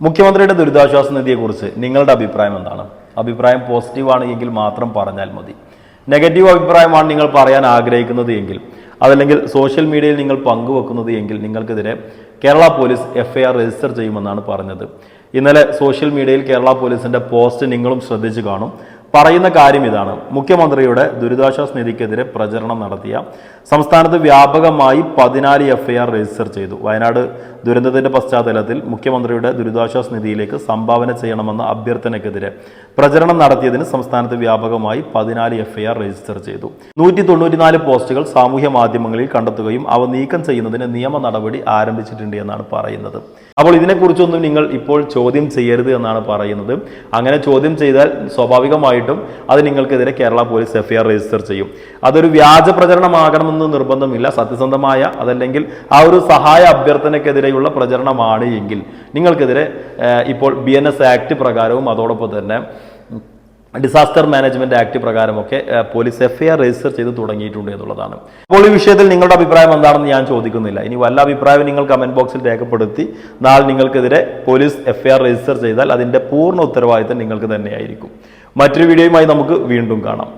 മുഖ്യമന്ത്രിയുടെ ദുരിതാശ്വാസ നിധിയെക്കുറിച്ച് നിങ്ങളുടെ അഭിപ്രായം എന്താണ്? അഭിപ്രായം പോസിറ്റീവാണ് എങ്കിൽ മാത്രം പറഞ്ഞാൽ മതി. നെഗറ്റീവ് അഭിപ്രായമാണ് നിങ്ങൾ പറയാൻ ആഗ്രഹിക്കുന്നത് എങ്കിൽ അതല്ലെങ്കിൽ സോഷ്യൽ മീഡിയയിൽ നിങ്ങൾ പങ്കുവെക്കുന്നത് എങ്കിൽ നിങ്ങൾക്കെതിരെ കേരള പോലീസ് എഫ്ഐആർ രജിസ്റ്റർ ചെയ്യുമെന്നാണ് പറഞ്ഞത്. ഇന്നലെ സോഷ്യൽ മീഡിയയിൽ കേരള പോലീസിന്റെ പോസ്റ്റ് നിങ്ങളും ശ്രദ്ധിച്ചു കാണും. പറയുന്ന കാര്യം ഇതാണ്. മുഖ്യമന്ത്രിയുടെ ദുരിതാശ്വാസ നിധിക്കെതിരെ പ്രചരണം നടത്തിയ സംസ്ഥാനത്ത് വ്യാപകമായി പതിനാല് എഫ്ഐആർ രജിസ്റ്റർ ചെയ്തു. വയനാട് ദുരന്തത്തിന്റെ പശ്ചാത്തലത്തിൽ മുഖ്യമന്ത്രിയുടെ ദുരിതാശ്വാസ നിധിയിലേക്ക് സംഭാവന ചെയ്യണമെന്ന അഭ്യർത്ഥനയ്ക്കെതിരെ പ്രചരണം നടത്തിയതിന് സംസ്ഥാനത്ത് വ്യാപകമായി പതിനാല് എഫ്ഐആർ രജിസ്റ്റർ ചെയ്തു. നൂറ്റി തൊണ്ണൂറ്റിനാല് പോസ്റ്റുകൾ സാമൂഹ്യ മാധ്യമങ്ങളിൽ കണ്ടെത്തുകയും അവ നീക്കം ചെയ്യുന്നതിന് നിയമ നടപടി ആരംഭിച്ചിട്ടുണ്ട് എന്നാണ് പറയുന്നത്. അപ്പോൾ ഇതിനെക്കുറിച്ചൊന്നും നിങ്ങൾ ഇപ്പോൾ ചോദ്യം ചെയ്യരുത് എന്നാണ് പറയുന്നത്. അങ്ങനെ ചോദ്യം ചെയ്താൽ സ്വാഭാവികമായിട്ടും അത് നിങ്ങൾക്കെതിരെ കേരള പോലീസ് എഫ്ഐആർ രജിസ്റ്റർ ചെയ്യും. അതൊരു വ്യാജ പ്രചരണമാകണമെന്ന് നിർബന്ധമില്ല. സത്യസന്ധമായ അതല്ലെങ്കിൽ ആ ഒരു സഹായ അഭ്യർത്ഥനയ്ക്കെതിരെയുള്ള പ്രചരണമാണ് എങ്കിൽ നിങ്ങൾക്കെതിരെ ഇപ്പോൾ ബി ആക്ട് പ്രകാരവും അതോടൊപ്പം തന്നെ ഡിസാസ്റ്റർ മാനേജ്മെന്റ് ആക്ട് പ്രകാരമൊക്കെ പോലീസ് എഫ്ഐആർ രജിസ്റ്റർ ചെയ്ത് തുടങ്ങിയിട്ടുണ്ട് എന്നുള്ളതാണ്. അപ്പോൾ ഈ വിഷയത്തിൽ നിങ്ങളുടെ അഭിപ്രായം എന്താണെന്ന് ഞാൻ ചോദിക്കുന്നില്ല. ഇനി വല്ല അഭിപ്രായവും നിങ്ങൾ കമന്റ് ബോക്സിൽ രേഖപ്പെടുത്തി നാളെ നിങ്ങൾക്കെതിരെ പോലീസ് എഫ്ഐആർ രജിസ്റ്റർ ചെയ്താൽ അതിന്റെ പൂർണ ഉത്തരവാദിത്തം നിങ്ങൾക്ക് തന്നെയായിരിക്കും. മറ്റൊരു വീഡിയോയുമായി നമുക്ക് വീണ്ടും കാണാം.